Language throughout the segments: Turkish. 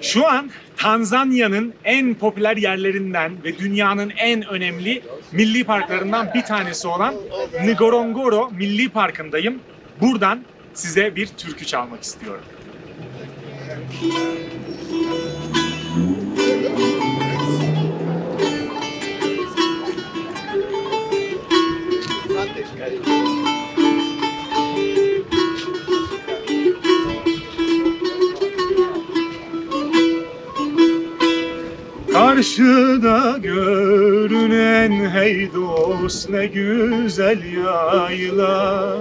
Şu an Tanzanya'nın en popüler yerlerinden ve dünyanın en önemli milli parklarından bir tanesi olan Ngorongoro Milli Parkı'ndayım. Buradan size bir türkü çalmak istiyorum. Karşıda görünen hey dost ne güzel yayla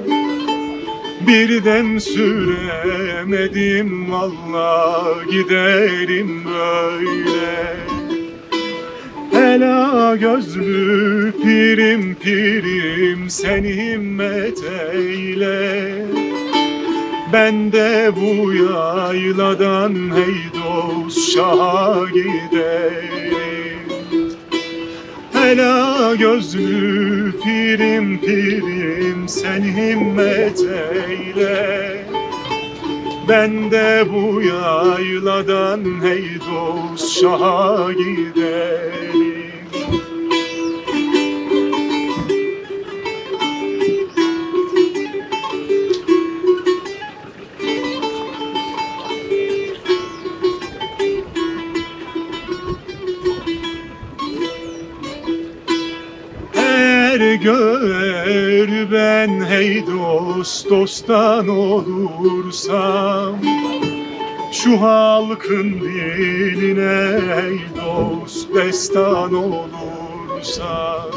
Bir dem süremedim valla giderim böyle. Ela gözlü pirim pirim sen himmet eyle ben de bu yayladan hey dost şaha giderim Hela gözlü pirim pirim sen himmet eyle. Ben de bu yayladan hey dost şaha giderim gör ben hey dost dosttan olursam. Şu halkın diline hey dost destan olursam.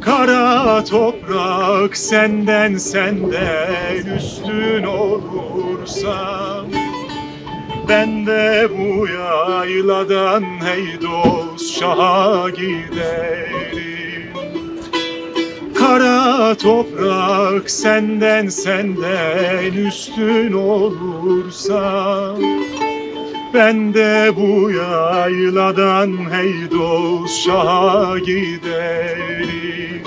Kara toprak senden senden üstün olursam. Ben de bu yayladan hey dost şaha giderim Toprak senden senden üstün olursa Ben de bu yayladan hey dost şaha giderim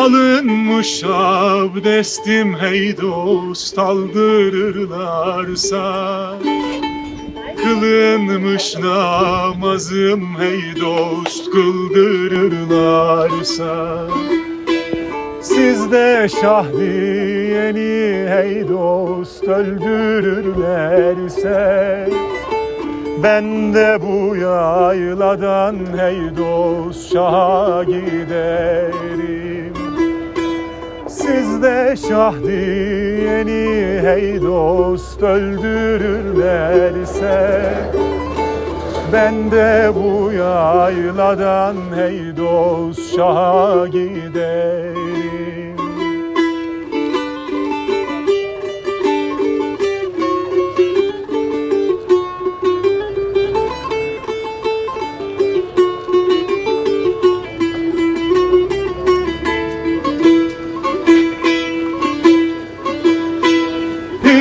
Alınmış abdestim hey dost aldırırlarsa. Kılınmış namazım hey dost kıldırırlarsa. Sizde şah diyeni hey dost öldürürlerse. Ben de bu yayladan hey dost şaha giderim Sizde şah diyeni hey dost öldürürlerse Ben de bu yayladan hey dost şaha giderim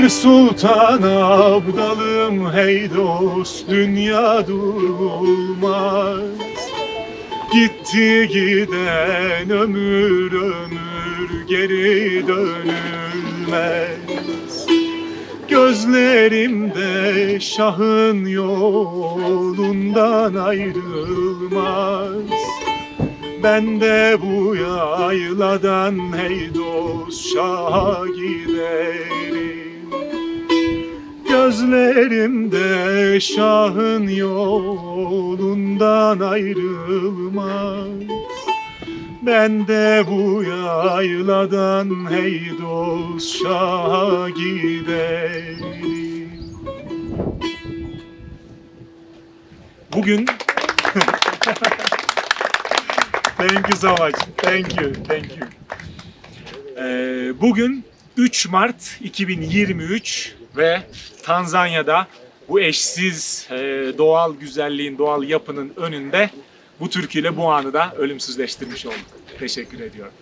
sultan abdalım hey dost dünya durulmaz. Gitti giden ömür ömür geri dönülmez. Gözlerimde şahın yolundan ayrılmaz. Ben de bu yayladan hey dost şaha giderim Gözlerimde şahın yolundan ayrılmaz Ben de bu yayladan hey dost şaha giderim Bugün Thank you so much. Thank you. Thank you. Ee, bugün 3 Mart 2023 ve Tanzanya'da bu eşsiz e, doğal güzelliğin, doğal yapının önünde bu türküyle bu anı da ölümsüzleştirmiş olduk. Teşekkür ediyorum.